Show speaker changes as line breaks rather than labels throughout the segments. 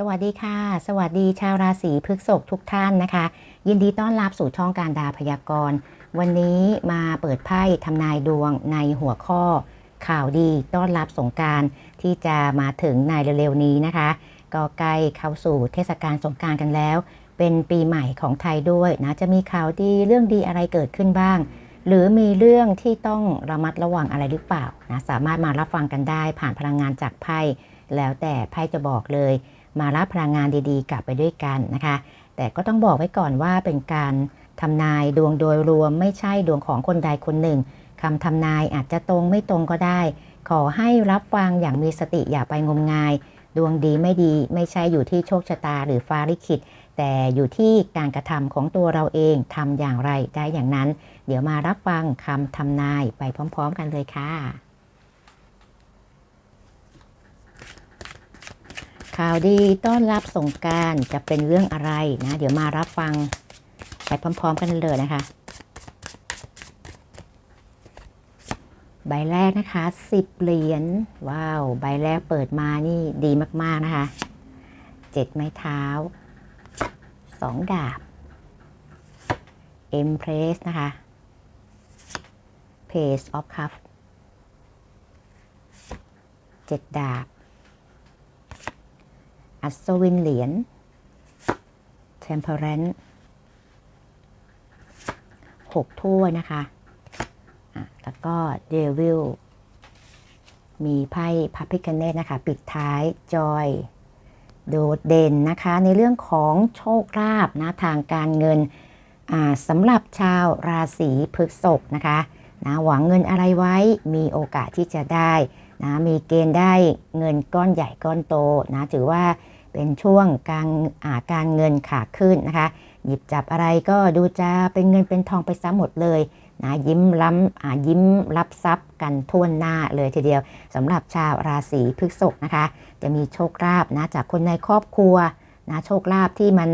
สวัสดีค่ะ สวัสดีชาวราศีพฤษภทุกท่านนะคะ ยินดีต้อนรับสู่ช่องการดาพยากรณ์ วันนี้มาเปิดไพ่ทำนายดวงในหัวข้อ ข่าวดีต้อนรับสงการที่จะมาถึงในเร็วๆนี้นะคะ ก็ใกล้เข้าสู่เทศกาลสงการกันแล้ว เป็นปีใหม่ของไทยด้วยนะจะมีข่าวดีเรื่องดีอะไรเกิดขึ้นบ้าง หรือมีเรื่องที่ต้องระมัดระวังอะไรหรือเปล่านะสามารถมารับฟังกันได้ผ่านพลังงานจากไพ่แล้วแต่ไพ่จะบอกเลย มารับพลังงานดีๆ กลับไปด้วยกันนะคะ แต่ก็ต้องบอกไว้ก่อนว่าเป็นการทำนายดวงโดยรวมไม่ใช่ดวงของคนใดคนหนึ่งคำทำนายอาจจะตรงไม่ตรงก็ได้ ขอให้รับฟังอย่างมีสติอย่าไปงมงาย ดวงดีไม่ดีไม่ใช่อยู่ที่โชคชะตาหรือฟ้าลิขิต แต่อยู่ที่การกระทำของตัวเราเองทำอย่างไรได้อย่างนั้น เดี๋ยวมารับฟังคำทำนายไปพร้อม ๆ กันเลยค่ะ ข่าวดีต้อนรับสงการจะเป็นเรื่องอะไรนะ เดี๋ยวมารับฟังไปพร้อม ๆ กันเลยนะคะ ใบแรกนะคะ10เหรียญว้าว ใบแรกเปิดมานี่ดีมาก ๆ นะคะเจ็ดไม้เท้าสองดาบ Empress นะคะ Page of Cup เจ็ดดาบ อัศวินเหรียญ Temperance หกถ้วยนะคะะแล้วก็ Devil มีไพ่พับพิคเนตนะคะ ปิดท้าย Joy โดดเด่นนะคะ ในเรื่องของโชคลาภนะทางการเงินสำหรับชาวราศีพฤษภนะคะนะหวังเงินอะไรไว้มีโอกาสที่จะได้ นะมีเกณฑ์ได้เงินก้อนใหญ่ก้อนโตนะถือว่าเป็นช่วงการาการเงินขาขึ้นนะคะ หยิบจับอะไรก็ดูจะเป็นเงินเป็นทองไปซะหมดเลยนะยิ้มล้ำยิ้มรับทรัพย์กันทั่วหน้าเลยทีเดียวสำหรับชาวราศีพฤษภนะคะ จะมีโชคลาภนะจากคนในครอบครัวนะโชคลาภที่มัน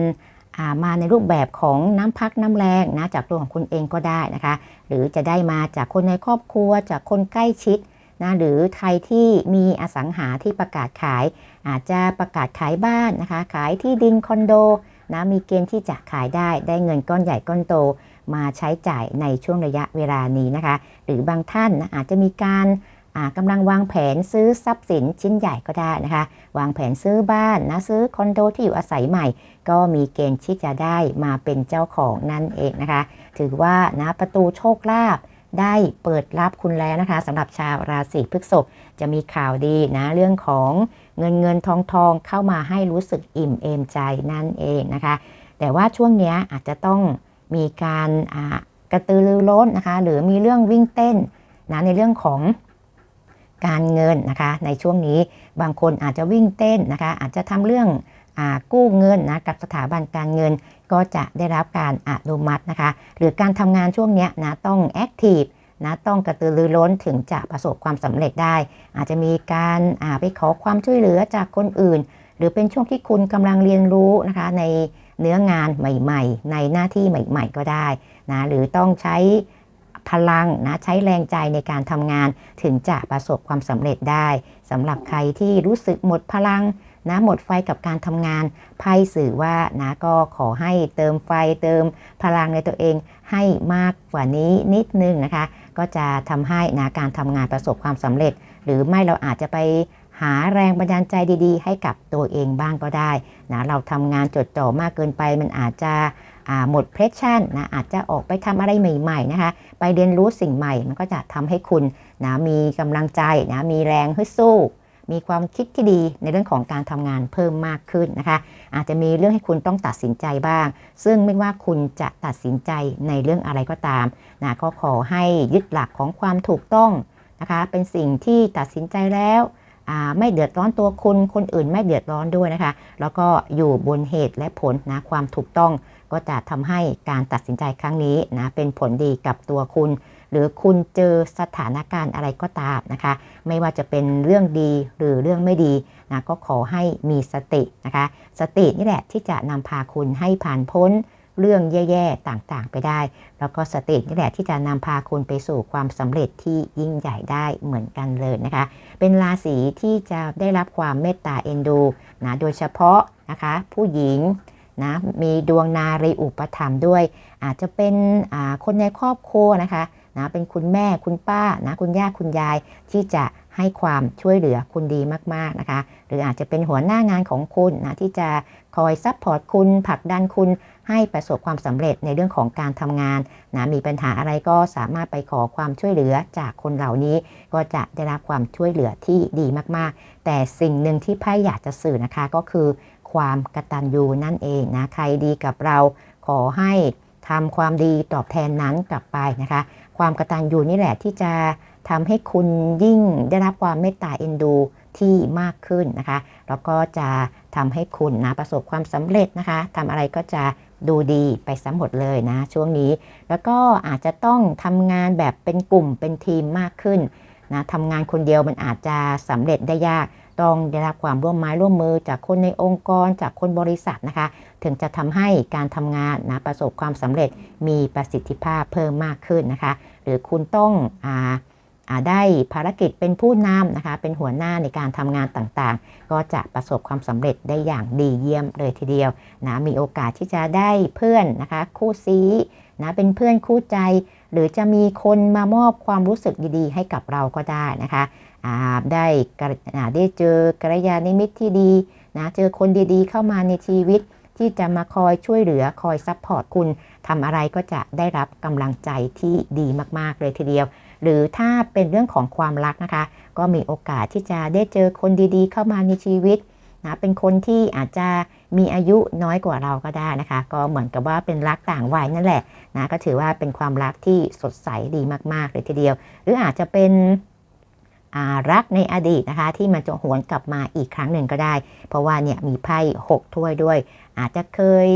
มาในรูปแบบของน้ำพักน้ำแรงนะจากตัวของคุณเองก็ได้นะคะ หรือจะได้มาจากคนในครอบครัวจากคนใกล้ชิด นะหรือใครที่มีอสังหาที่ประกาศขาย อาจจะประกาศขายบ้านนะคะ ขายที่ดินคอนโดนะมีเกณฑ์ที่จะขายได้ได้เงินก้อนใหญ่ก้อนโต มาใช้จ่ายในช่วงระยะเวลานี้นะคะ หรือบางท่านนะอาจจะมีการกำลังวางแผนซื้อทรัพย์สินชิ้นใหญ่ก็ได้นะคะ วางแผนซื้อบ้านนะซื้อคอนโดที่อยู่อาศัยใหม่ ก็มีเกณฑ์ที่จะได้มาเป็นเจ้าของนั่นเองนะคะ ถือว่านะประตูโชคลาภ ได้เปิดรับคุณแล้วนะคะสำหรับชาวราศีพฤษภจะมีข่าวดีนะเรื่องของเงินเงินทองทองเข้ามาให้รู้สึกอิ่มเอมใจนั่นเองนะคะ แต่ว่าช่วงนี้อาจจะต้องมีการกระตือรือร้นนะคะ หรือมีเรื่องวิ่งเต้นนะในเรื่องของการเงินนะคะ ในช่วงนี้บางคนอาจจะวิ่งเต้นนะคะ อาจจะทำเรื่อง กู้เงินนะกับสถาบันการเงินก็จะได้รับการอนุมัตินะคะ หรือการทำงานช่วงนี้นะต้องแอคทีฟนะต้องกระตือรือร้นถึงจะประสบความสำเร็จได้ อาจจะมีการไปขอความช่วยเหลือจากคนอื่น หรือเป็นช่วงที่คุณกำลังเรียนรู้นะคะในเนื้องานใหม่ๆ ในหน้าที่ใหม่ ๆ ก็ได้นะหรือต้องใช้พลังนะใช้แรงใจในการทำงานถึงจะประสบความสำเร็จได้สำหรับใครที่รู้สึกหมดพลัง นะหมดไฟกับการทำงานไพ่สื่อว่านะก็ขอให้เติมไฟเติมพลังในตัวเองให้มากกว่านี้นิดนึงนะคะ ก็จะทำให้นะการทำงานประสบความสำเร็จ หรือไม่เราอาจจะไปหาแรงบันดาลใจดีๆ ให้กับตัวเองบ้างก็ได้นะเราทำงานจดจ่อมากเกินไปมันอาจจะหมดเพรสชั่นนะอาจจะออกไปทำอะไรใหม่ๆนะคะ ไปเรียนรู้สิ่งใหม่มันก็จะทำให้คุณนะมีกำลังใจนะมีแรงฮึดสู้ มีความคิดที่ดีในเรื่องของการทำงานเพิ่มมากขึ้นนะคะ อาจจะมีเรื่องให้คุณต้องตัดสินใจบ้าง ซึ่งไม่ว่าคุณจะตัดสินใจในเรื่องอะไรก็ตามนะก็ขอให้ยึดหลักของความถูกต้องนะคะ เป็นสิ่งที่ตัดสินใจแล้วไม่เดือดร้อนตัวคุณคนอื่นไม่เดือดร้อนด้วยนะคะ แล้วก็อยู่บนเหตุและผลนะความถูกต้องก็จะทำให้การตัดสินใจครั้งนี้นะเป็นผลดีกับตัวคุณ หรือคุณเจอสถานการณ์อะไรก็ตามนะคะ ไม่ว่าจะเป็นเรื่องดีหรือเรื่องไม่ดีนะก็ขอให้มีสตินะคะ สตินี่แหละที่จะนำพาคุณให้ผ่านพ้นเรื่องแย่ๆ ต่างๆ ไปได้ แล้วก็สตินี่แหละที่จะนำพาคุณไปสู่ความสำเร็จที่ยิ่งใหญ่ได้เหมือนกันเลยนะคะ เป็นราศีที่จะได้รับความเมตตาเอ็นดูนะโดยเฉพาะนะคะ ผู้หญิงนะมีดวงนารีอุปถัมด้วย อาจจะเป็นคนในครอบครัวนะคะ นะเป็นคุณแม่คุณป้านะคุณย่าคุณยายที่จะให้ความช่วยเหลือคุณดีมากๆนะคะ หรืออาจจะเป็นหัวหน้างานของคุณนะที่จะคอยซัพพอร์ตคุณผลักดันคุณให้ประสบความสำเร็จในเรื่องของการทำงานนะมีปัญหาอะไรก็สามารถไปขอความช่วยเหลือจากคนเหล่านี้ ก็จะได้รับความช่วยเหลือที่ดีมากๆ แต่สิ่งหนึ่งที่ไพ่อยากจะสื่อนะคะก็คือความกตัญญูนั่นเองนะใครดีกับเราขอให้ ทำความดีตอบแทนนั้นกลับไปนะคะ ความกระตัญญูนี่แหละที่จะทำให้คุณยิ่งได้รับความเมตตาเอ็นดูที่มากขึ้นนะคะ แล้วก็จะทำให้คุณนะประสบความสำเร็จนะคะทำอะไรก็จะดูดีไปสมหมดเลยนะช่วงนี้ แล้วก็อาจจะต้องทำงานแบบเป็นกลุ่มเป็นทีมมากขึ้นนะทำงานคนเดียวมันอาจจะสำเร็จได้ยาก ต้องได้รับความร่วมไม้ร่วมมือจากคนในองค์กร จากคนบริษัทนะคะ ถึงจะทำให้การทำงานนะประสบความสำเร็จมีประสิทธิภาพเพิ่มมากขึ้นนะคะ หรือคุณต้องอ่า ได้ภารกิจเป็นผู้นำนะคะ เป็นหัวหน้าในการทำงานต่างๆ ก็จะประสบความสำเร็จได้อย่างดีเยี่ยมเลยทีเดียวนะมีโอกาสที่จะได้เพื่อนนะคะ คู่ซีนะเป็นเพื่อนคู่ใจ หรือจะมีคนมามอบความรู้สึกดีๆ ให้กับเราก็ได้นะคะได้ได้เจอกระยาณิมิตที่ดีนะเจอคนดีๆ เข้ามาในชีวิตที่จะมาคอยช่วยเหลือคอยซัพพอร์ตคุณทำอะไรก็จะได้รับกำลังใจที่ดีมาก ๆ เลยทีเดียว หรือถ้าเป็นเรื่องของความรักนะคะ ก็มีโอกาสที่จะได้เจอคนดีๆ เข้ามาในชีวิตนะเป็นคนที่อาจจะมีอายุน้อยกว่าเราก็ได้นะคะ ก็เหมือนกับว่าเป็นรักต่างวัยนั่นแหละนะก็ถือว่าเป็นความรักที่สดใสดีมากๆเลยทีเดียว หรืออาจจะเป็นรักในอดีตนะคะ ที่มันจะหวนกลับมาอีกครั้งหนึ่งก็ได้ เพราะว่าเนี่ยมีไพ่6ถ้วยด้วย อาจจะเคย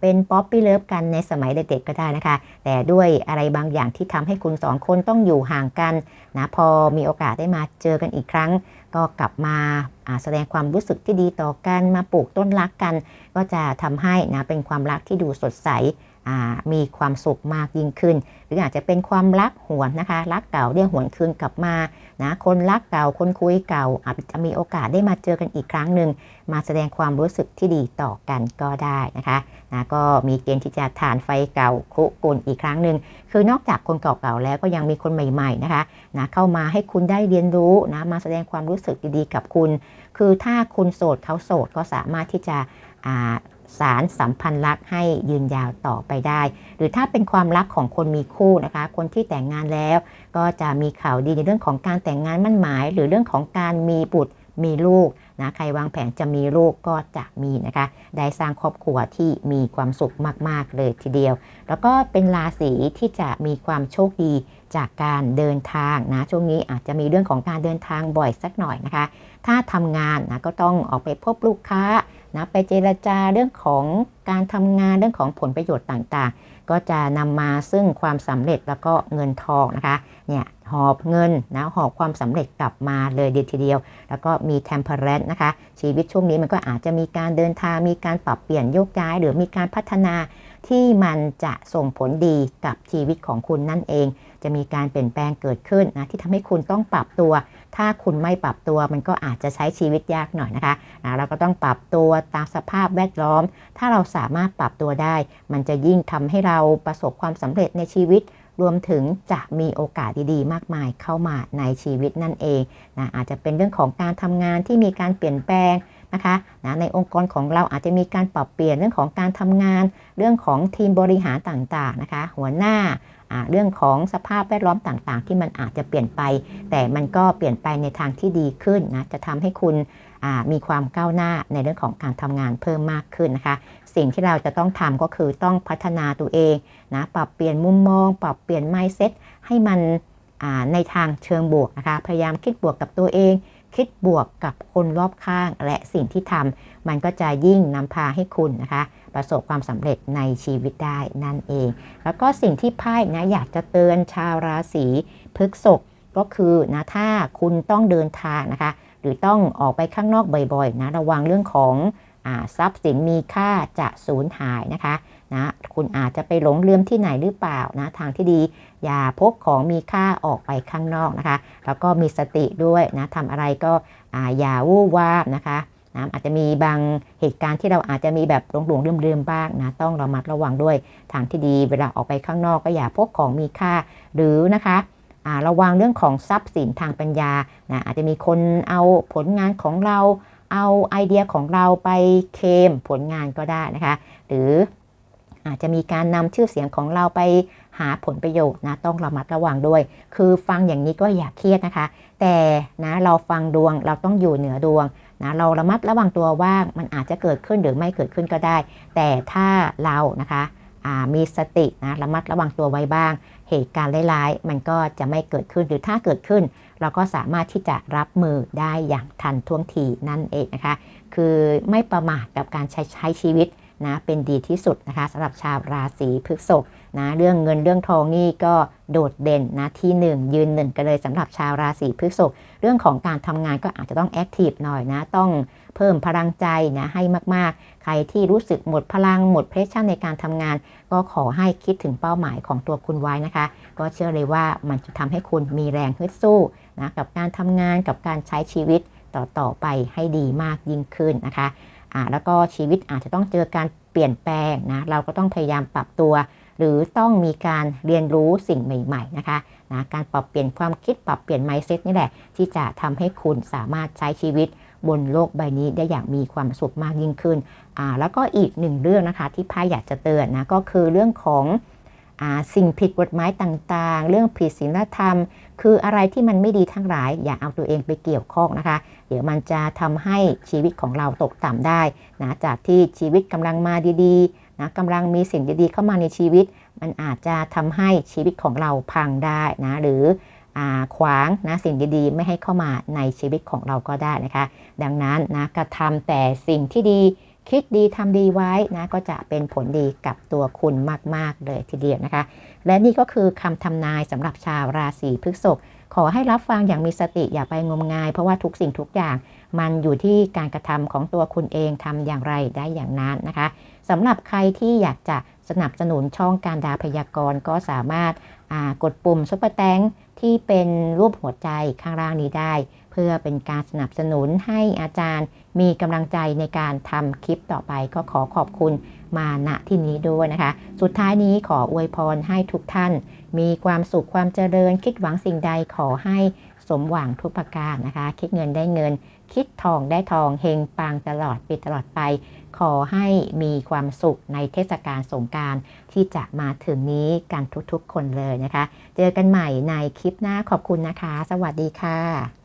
เป็นป๊อปปี้เลิฟกันในสมัยเด็กๆก็ได้นะคะ แต่ด้วยอะไรบางอย่างที่ทำให้คุณสองคนต้องอยู่ห่างกันนะพอมีโอกาสได้มาเจอกันอีกครั้ง ก็กลับมาแสดงความรู้สึกที่ดีต่อกันมาปลูกต้นรักกัน ก็จะทำให้นะเป็นความรักที่ดูสดใส มีความสุขมากยิ่งขึ้น หรืออาจจะเป็นความรักหวนนะคะ รักเก่าเรียกหวนคืนกลับมานะคนรักเก่าคนคุยเก่าอาจจะมีโอกาสได้มาเจอกันอีกครั้งหนึ่งมาแสดงความรู้สึกที่ดีต่อกันก็ได้นะคะนะก็มีเกณฑ์ที่จะทานไฟเก่าคุกุนอีกครั้งหนึ่งคือนอกจากคนเก่าๆแล้วก็ยังมีคนใหม่ๆนะคะนะเข้ามาให้คุณได้เรียนรู้นะมาแสดงความรู้สึกดีๆกับคุณ คือถ้าคุณโสดเขาโสดก็สามารถที่จะ สารสัมพันธ์รักให้ยืนยาวต่อไปได้ หรือถ้าเป็นความรักของคนมีคู่นะคะ คนที่แต่งงานแล้ว ก็จะมีข่าวดีในเรื่องของการแต่งงานมั่นหมาย หรือเรื่องของการมีบุตรมีลูกนะใครวางแผนจะมีลูกก็จะมีนะคะ ได้สร้างครอบครัวที่มีความสุขมาก ๆ เลยทีเดียว แล้วก็เป็นราศีที่จะมีความโชคดีจากการเดินทางนะช่วงนี้อาจจะมีเรื่องของการเดินทางบ่อยสักหน่อยนะคะ ถ้าทำงานนะก็ต้องออกไปพบลูกค้า นะไปเจรจาเรื่องของการทำงานเรื่องของผลประโยชน์ต่างๆ ก็จะนำมาซึ่งความสำเร็จแล้วก็เงินทองนะคะเนี่ยหอบเงินนะหอบความสำเร็จกลับมาเลยเดียวทีเดียว แล้วก็มี temperance นะคะ ชีวิตช่วงนี้มันก็อาจจะมีการเดินทางมีการปรับเปลี่ยนโยกย้าย หรือมีการพัฒนาที่มันจะส่งผลดีกับชีวิตของคุณนั่นเอง จะมีการเปลี่ยนแปลงเกิดขึ้นนะที่ทำให้คุณต้องปรับตัว ถ้าคุณไม่ปรับตัวมันก็อาจจะใช้ชีวิตยากหน่อยนะคะนะเราก็ต้องปรับตัวตามสภาพแวดล้อม ถ้าเราสามารถปรับตัวได้ มันจะยิ่งทำให้เราประสบความสำเร็จในชีวิตรวมถึงจะมีโอกาสดีๆ มากมายเข้ามาในชีวิตนั่นเองนะอาจจะเป็นเรื่องของการทำงานที่มีการเปลี่ยนแปลง นะคะนะในองค์กรของเราอาจจะมีการปรับเปลี่ยนเรื่องของการทำงาน เรื่องของทีมบริหารต่างๆนะคะ หัวหน้าเรื่องของสภาพแวดล้อมต่างๆ ที่มันอาจจะเปลี่ยนไป แต่มันก็เปลี่ยนไปในทางที่ดีขึ้นนะจะทำให้คุณมีความก้าวหน้าในเรื่องของการทำงานเพิ่มมากขึ้นนะคะสิ่งที่เราจะต้องทำก็คือต้องพัฒนาตัวเองนะปรับเปลี่ยนมุมมอง ปรับเปลี่ยนไมซ์เซตให้มันในทางเชิงบวกนะคะพยายามคิดบวกกับตัวเอง คิดบวกกับคนรอบข้าง และสิ่งที่ทำมันก็จะยิ่งนำพาให้คุณนะคะ ประสบความสำเร็จในชีวิตได้นั่นเอง แล้วก็สิ่งที่ไพ่นะอยากจะเตือนชาวราศีพฤษภก็คือนะถ้าคุณต้องเดินทางนะคะ หรือต้องออกไปข้างนอกบ่อยๆนะระวังเรื่องของอทรัพย์สินมีค่าจะสูญหายนะคะ นะคุณอาจจะไปหลงลืมที่ไหนหรือเปล่านะทางที่ดี อย่าพกของมีค่าออกไปข้างนอกนะคะ แล้วก็มีสติด้วยนะทำอะไรก็อาอย่าวู่วามนะคะนะอาจจะมีบางเหตุการณ์ที่เราอาจจะมีแบบหลงหลงลืมลืมๆบ้างนะต้องระมัดระวังด้วยทางที่ดี เวลาออกไปข้างนอกก็อย่าพกของมีค่าหรือนะคะระวังเรื่องของทรัพย์สินทางปัญญานะอาจจะมีคนเอาผลงานของเราเอาไอเดียของเราไปเคมผลงานก็ได้นะคะ หรือ อาจจะมีการนำชื่อเสียงของเราไปหาผลประโยชน์นะต้องระมัดระวังด้วย คือฟังอย่างนี้ก็อย่าเครียดนะคะ แต่นะเราฟังดวงเราต้องอยู่เหนือดวงนะเราระมัดระวังตัวว่ามันอาจจะเกิดขึ้นหรือไม่เกิดขึ้นก็ได้ แต่ถ้าเรานะคะมีสตินะระมัดระวังตัวไว้บ้าง เหตุการณ์ร้ายๆ มันก็จะไม่เกิดขึ้นหรือถ้าเกิดขึ้น เราก็สามารถที่จะรับมือได้อย่างทันท่วงทีนั่นเองนะคะ คือไม่ประมาทกับการใช้ใช้ชีวิต นะเป็นดีที่สุดนะคะสำหรับชาวราศีพฤษภนะเรื่องเงินเรื่องทองนี่ก็โดดเด่นนะที่หนึ่งยืนหนึ่งกันเลยสำหรับชาวราศีพฤษภเรื่องของการทำงานก็อาจจะต้องแอคทีฟหน่อยนะต้องเพิ่มพลังใจนะให้มากๆ ใครที่รู้สึกหมดพลังหมดเพรสชั่นในการทำงาน ก็ขอให้คิดถึงเป้าหมายของตัวคุณไว้นะคะ ก็เชื่อเลยว่ามันจะทำให้คุณมีแรงฮึดสู้นะกับการทำงานกับการใช้ชีวิตต่อต่อไปให้ดีมากยิ่งขึ้นนะคะ อ่าแล้วก็ชีวิตอาจจะต้องเจอการเปลี่ยนแปลงนะเราก็ต้องพยายามปรับตัว หรือต้องมีการเรียนรู้สิ่งใหม่ๆนะคะนะการปรับเปลี่ยนความคิดปรับเปลี่ยน mindset นี่แหละ ที่จะทำให้คุณสามารถใช้ชีวิตบนโลกใบนี้ได้อย่างมีความสุขมากยิ่งขึ้นอ่าแล้วก็อีกหนึ่งเรื่องนะคะที่ไพ่อยากจะเตือนนะก็คือเรื่องของอ่าสิ่งผิดกฎหมายต่างๆ เรื่องผิดศีลธรรม คืออะไรที่มันไม่ดีทั้งหลาย อย่าเอาตัวเองไปเกี่ยวข้องนะคะ เดี๋ยวมันจะทำให้ชีวิตของเราตกต่ำได้นะจากที่ชีวิตกำลังมาดีๆนะกำลังมีสิ่งดีๆเข้ามาในชีวิต มันอาจจะทำให้ชีวิตของเราพังได้นะหรืออขวางนะสิ่งดีๆ ไม่ให้เข้ามาในชีวิตของเราก็ได้นะคะ ดังนั้นนะกระทำแต่สิ่งที่ดี คิดดีทำดีไว้นะก็จะเป็นผลดีกับตัวคุณมาก ๆ เลยทีเดียวนะคะ และนี่ก็คือคำทำนายสำหรับชาวราศีพฤษภขอให้รับฟังอย่างมีสติอย่าไปงมงาย เพราะว่าทุกสิ่งทุกอย่าง มันอยู่ที่การกระทำของตัวคุณเองทำอย่างไรได้อย่างนั้นนะคะสำหรับใครที่อยากจะสนับสนุนช่องการดาพยากรณ์ก็สามารถกดปุ่มซุปเปอร์แตงที่เป็นรูปหัวใจข้างล่างนี้ได้ เพื่อเป็นการสนับสนุนให้อาจารย์ มีกำลังใจในการทำคลิปต่อไปก็ขอขอบคุณมาณที่นี้ด้วยนะคะ สุดท้ายนี้ขออวยพรให้ทุกท่าน มีความสุขความเจริญ คิดหวังสิ่งใดขอให้สมหวังทุกประการนะคะ คิดเงินได้เงิน คิดทองได้ทองเฮงปังตลอดปีตลอดไป ขอให้มีความสุขในเทศกาลสงการที่จะมาถึงนี้กันทุกๆคนเลยนะคะ เจอกันใหม่ในคลิปหน้าขอบคุณนะคะ สวัสดีค่ะ